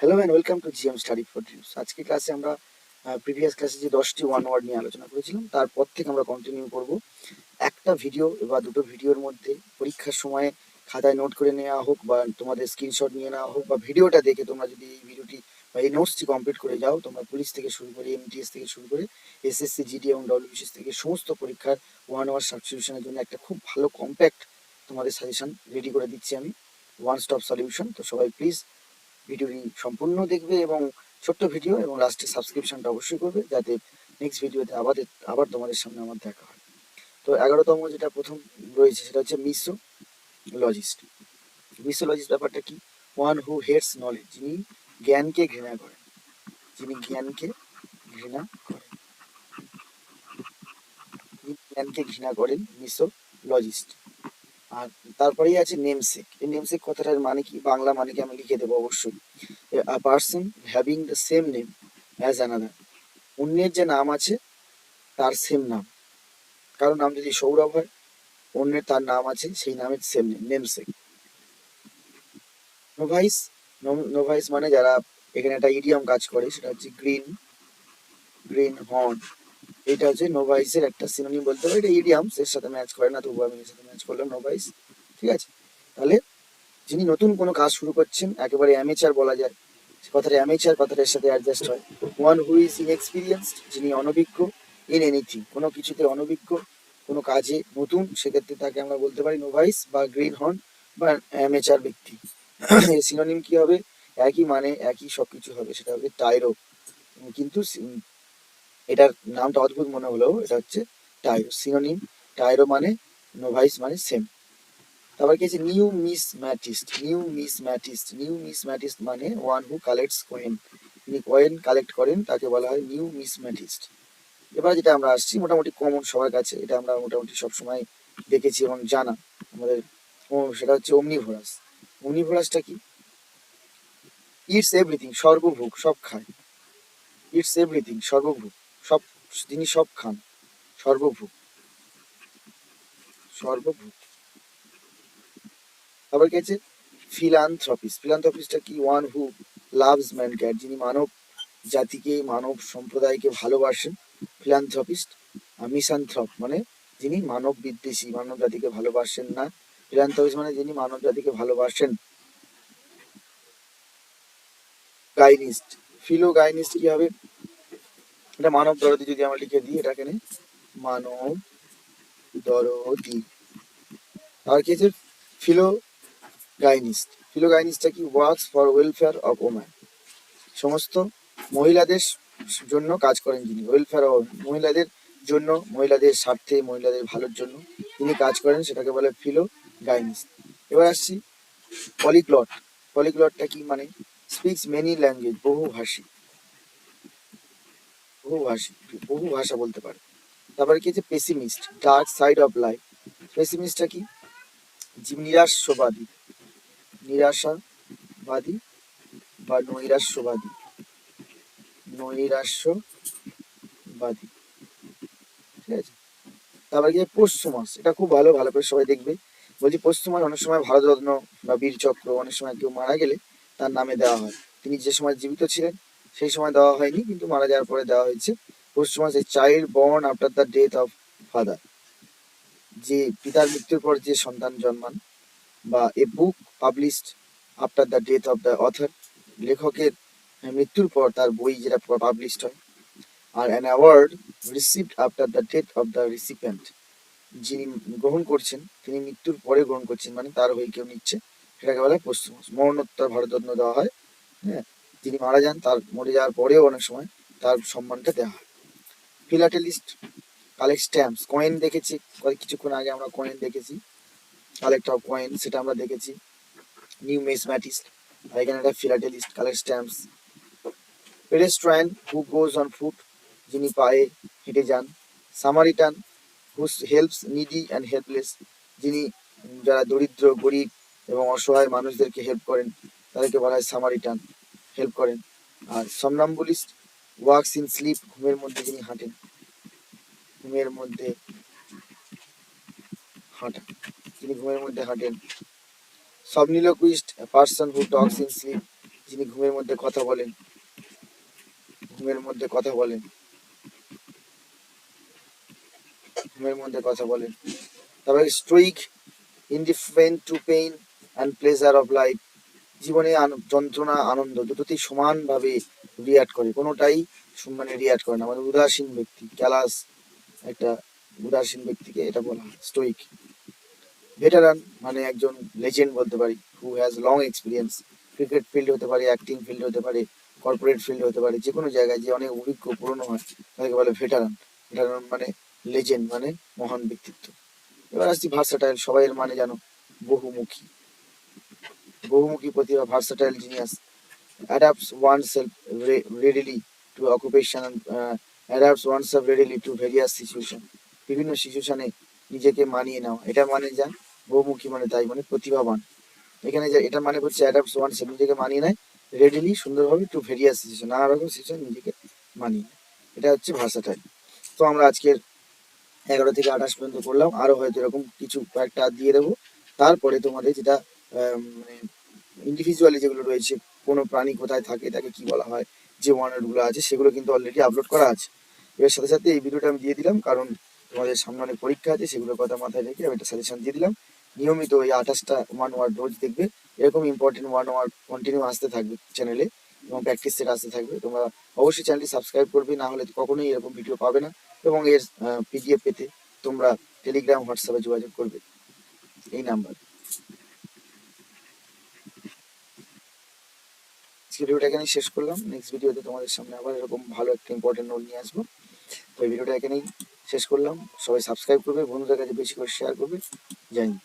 Hello and welcome to GM study for dreams আজকে ক্লাসে আমরা প্রিভিয়াস ক্লাসে যে দশটি ওয়ান ওয়ার্ড নিয়ে আলোচনা করেছিলাম, তারপর থেকে আমরা কন্টিনিউ করব। একটা ভিডিও বা দুটো ভিডিওর মধ্যে পরীক্ষার সময় খাতায় নোট করে নেওয়া হোক বা তোমাদের স্ক্রিনশট নিয়ে নেওয়া হোক বা ভিডিওটা দেখে তোমরা যদি এই ভিডিওটি বা এই নোটসটি কমপ্লিট করে যাও, তোমরা পুলিশ থেকে শুরু করে এমটিএস থেকে শুরু করে এসএসসি জিডি এবং ডব্লিউবিসিএস থেকে সমস্ত পরীক্ষার ওয়ান ওয়ার সাবস্টিটিউশনের জন্য একটা খুব ভালো কম্প্যাক্ট তোমাদের সাজেশন রেডি করে দিচ্ছি আমি। ওয়ান স্টপ সলিউশন তো সবাই প্লিজ ভিডিওটি সম্পূর্ণ দেখবে এবং ছোট্ট ভিডিও এবং লাস্টে সাবস্ক্রিপশনটা অবশ্যই করবে যাতে নেক্সট ভিডিওতে আবার আবার তোমাদের সামনে আমার দেখা হয়। তো এগারোতম যেটা প্রথম রয়েছে সেটা হচ্ছে মিসো লজিস্ট মিসোলজিস্ট ব্যাপারটা কি? ওয়ান হু হেটস নলেজ যিনি জ্ঞানকে ঘৃণা করেন। যিনি জ্ঞানকে ঘৃণা করেন। জ্ঞানকে ঘৃণা করেন মিসোলজিস্ট আর তারপরেই আছে নেমসেক এই নেমসেক কথাটার মানে কি? বাংলা মানে কি আমি লিখে দেবো অবশ্যই। A person having the same name as another অন্যের যে নাম আছে, তার সেম নাম। কারও নাম যদি সৌরভ হয়, অন্যের তার নাম আছে, সেই নামের same name namesake novice novice মানে যারা এখানে একটা ইডিয়াম কাজ করে, সেটা হচ্ছে গ্রিন গ্রিন হর্ন এটা হচ্ছে নোভাইসের একটা সিনোনিম বলতে পারি এটা ইডিয়ামস এর সাথে ম্যাচ করে না, তবুও আমি এর সাথে ম্যাচ করলাম নোভাইস ঠিক আছে? তাহলে যিনি নতুন কোনো কাজ শুরু করছেন, একেবারে অ্যামেচার বলা যায় কথাটা অ্যামেচার কথাটা এর সাথে অ্যাডজাস্ট হয়। ওয়ান হু ইজ ইনএক্সপিরিয়েন্সড যিনি অনভিজ্ঞ ইন এনিথিং কোনো কিছুতে অনভিজ্ঞ, কোনো কাজে নতুন, সেক্ষেত্রে তাকে আমরা বলতে পারি নোভাইস বা গ্রিন হর্ন বা অ্যামেচার ব্যক্তি। এর সিনোনিম কি হবে? একই মানে একই সব কিছু হবে, সেটা হবে টাইরো কিন্তু এটার নামটা অদ্ভুত মনে হলেও এটা হচ্ছে টাইরো সিনোনিম টাইরো মানে নোভাইস মানে সেম তারপর কি আছে? Numismatist numismatist numismatist মানে ওয়ান হু কালেক্টস কয়েন তিনি কয়েন কালেক্ট করেন, তাকে বলা হয় নিউ মিস ম্যাটিস্ট এবার যেটা আমরা আসছি, মোটামুটি কমন সবার কাছে, এটা আমরা মোটামুটি সবসময় দেখেছি এবং জানা। আমাদের সেটা হচ্ছে অমনিভোরাস অমনিভোরাসটা কি? ইটস এভরিথিং সর্বভোগ, সব খায়। ইটস এভরিথিং সর্বভোগ। সব তিনি সব খান সর্বভোগ সর্বভোগ তারপর কি আছে? ফিলান্থ্রপিস ফিলান্থ্রপিসটা কি? ওয়ান হু লাভস ম্যানক্যাট যিনি মানব জাতিকে, মানব সম্প্রদায়কে ভালোবাসেন। ফিলান্থ্রপিস্ট আর মিসান্থ্রপ মানে যিনি মানব বিদ্বেষী, মানব জাতিকে ভালোবাসেন না। ফিলান্থ্রপিস মানে যিনি মানব জাতিকে ভালোবাসেন। গাইনিস্ট ফিলো গাইনিস্ট কি হবে? এটা মানব দরদি যদি আমরা লিখে দিই এটা এখানে মানব দরদি। আর কি আছে? ফিলো গাইনিস্ট ফিলো গাইনিস্টটা কি? Works for welfare of woman. সমস্ত মহিলাদের জন্য কাজ করেন যিনি। ওয়েলফেয়ার অফ মহিলাদের জন্য, মহিলাদের স্বার্থে, মহিলাদের ভালোর জন্য তিনি কাজ করেন, সেটাকে বলে ফিলো গাইনিস্ট এবার আসছি পলিগ্লট। পলিগ্লটটা কি মানে? স্পিক্স মেনি ল্যাঙ্গুয়েজ বহুভাষী বহুভাষী বহু ভাষা বলতে পারে। তারপরে কি আছে pessimist dark side of life পেসিমিস্টটা কি? নিরাশবাদী নিরাশাবাদী বা নৈরাশ্যবাদী। নৈরাশ্যবাদী। ঠিক আছে? তারপরে কি পশ্চিমাস এটা খুব ভালো ভালো করে সবাই দেখবে। বলছি পশ্চিমাস অনেক সময় ভারতরত্ন বা বীরচক্র, অনেক সময় কেউ মারা গেলে তার নামে দেওয়া হয়। তিনি যে সময় জীবিত ছিলেন সেই সময় দেওয়া হয়নি, কিন্তু মারা যাওয়ার পরে দেওয়া হয়েছে। পশ্চিমাস এই child born after the death of father যে পিতার মৃত্যুর পর যে সন্তান জন্মান, বা a book published after the death of the author লেখকের মৃত্যুর পর তার বই যেটা পাবলিশড হয়, আর an award received after the death of the recipient যিনি গ্রহণ করছেন, তিনি মৃত্যুর পরে গ্রহণ করছেন মানে তার হয়ে কেউ নিচ্ছে, সেটাকে বলে হয় মরণোত্তর ভারতরত্ন দেওয়া হয় হ্যাঁ? যিনি মারা যান, তার মরে যাওয়ার পরেও অনেক সময় তার সম্মানটা দেওয়া হয়। ফিলাটেলিস্ট কালেক্ট স্ট্যাম্পস কয়েন দেখেছি কিছুক্ষণ আগে আমরা কয়েন দেখেছি কালেক্ট অফ কয়েন সেটা আমরা দেখেছি। নিউ মেসম্যাটিস্ট এখানে একটা philatelist collect stamps pedestrian who goes on foot যিনি পায়ে হেঁটে যান। Samaritan who helps needy and helpless যিনি যারা দরিদ্র, গরিব এবং অসহায় মানুষদেরকে হেল্প করেন, তাদেরকে বলা হয় সামারিটান হেল্প করেন। আর সমনাম্বুলিস্ট ওয়ার্কস ইন স্লিপ, ঘুমের মধ্যে যিনি হাঁটেন। ঘুমের মধ্যে হাঁটা তিনি ঘুমের মধ্যে হাঁটেন। a person who talks in sleep. যিনি ঘুমের মধ্যে কথা বলেন। ঘুমের মধ্যে কথা বলেন। ঘুমের মধ্যে কথা বলেন। তারপরে stoic indifferent to pain and pleasure of life জীবনে যন্ত্রণা, আনন্দ দুটোতেই সমানভাবে রিয়াক্ট করে। কোনোটাই মানে রিয়াক্ট করে না। মানে উদাসীন ব্যক্তি ক্যালাস একটা উদাসীন ব্যক্তিকে এটা বলা স্টোইক ভেটারান মানে একজন লেজেন্ড বলতে পারি who has long experience cricket field হতে পারে অ্যাক্টিং ফিল্ড হতে পারে কর্পোরেট ফিল্ড হতে পারে, যে কোনো জায়গায় যে অনেক অভিজ্ঞ পুরনো হয়, তাদেরকে বলে ভেটারান ভেটারান মানে লেজেন্ড মানে মহান ব্যক্তিত্ব। এবার আসছি ভার্সাটাইল সবাই এর মানে জানো বহুমুখী। বহুমুখী প্রতিভা versatile genius adapts re- readily to occupation and uh, adapts oneself readily to various situation. বিভিন্ন সিচুয়েশনে নিজেকে মানিয়ে নেওয়া। এটা মানে যা বহুমুখী মানে তাই মানে প্রতিভাবান। এখানে যে এটা মানে হচ্ছে অ্যাডাপ্টস ওয়ানসেলফ নিজেকে মানিয়ে নেয় রেডিলি সুন্দরভাবে টু ভেরিয়াস সিচুয়েশন নানা রকম সিচুয়েশন নিজেকে মানিয়ে নেয়। এটা হচ্ছে ভাষাটাই তো আমরা আজকের এগারো থেকে আঠাশ পর্যন্ত করলাম। আরও হয়তো এরকম কিছু কয়েকটা দিয়ে দেবো। তারপরে তোমাদের যেটা মানে ইন্ডিভিজুয়ালি যেগুলো রয়েছে, কোনো প্রাণী কোথায় থাকে, তাকে কি বলা হয়, যে ওয়ার্ডগুলো আছে, সেগুলো কিন্তু অলরেডি আপলোড করা আছে। এর সাথে সাথে এই ভিডিওটা আমি দিয়ে দিলাম, কারণ তোমাদের সামনে অনেক পরীক্ষা আছে, সেগুলোর কথা মাথায় রেখে আমি একটা সাজেশন দিয়ে দিলাম। নিয়মিত ওই আঠাশটা ওয়ান ওয়ার্ড রোজ দেখবে, এরকম ইম্পর্টেন্ট ওয়ান ওয়ার্ড কন্টিনিউ আসতে থাকবে চ্যানেলে এবং প্র্যাকটিস সেট আসতে থাকবে। তোমরা অবশ্যই চ্যানেলটি সাবস্ক্রাইব করবে, না হলে কখনোই এরকম ভিডিও পাবে না, এবং এর পিডিএফ পেতে তোমরা টেলিগ্রাম হোয়াটসঅ্যাপে যোগাযোগ করবে। এই নাম্বার ভিডিওটা এখানেই শেষ করলাম। নেক্সট ভিডিওতে তোমাদের সামনে আবার এরকম ভালো একটা ইম্পর্টেন্ট নোট নিয়ে আসব। তো এই ভিডিওটা এখানেই শেষ করলাম। সবাই সাবস্ক্রাইব করবে, বন্ধুদের কাছে বেশি করে শেয়ার করবে। জয় হিন্দ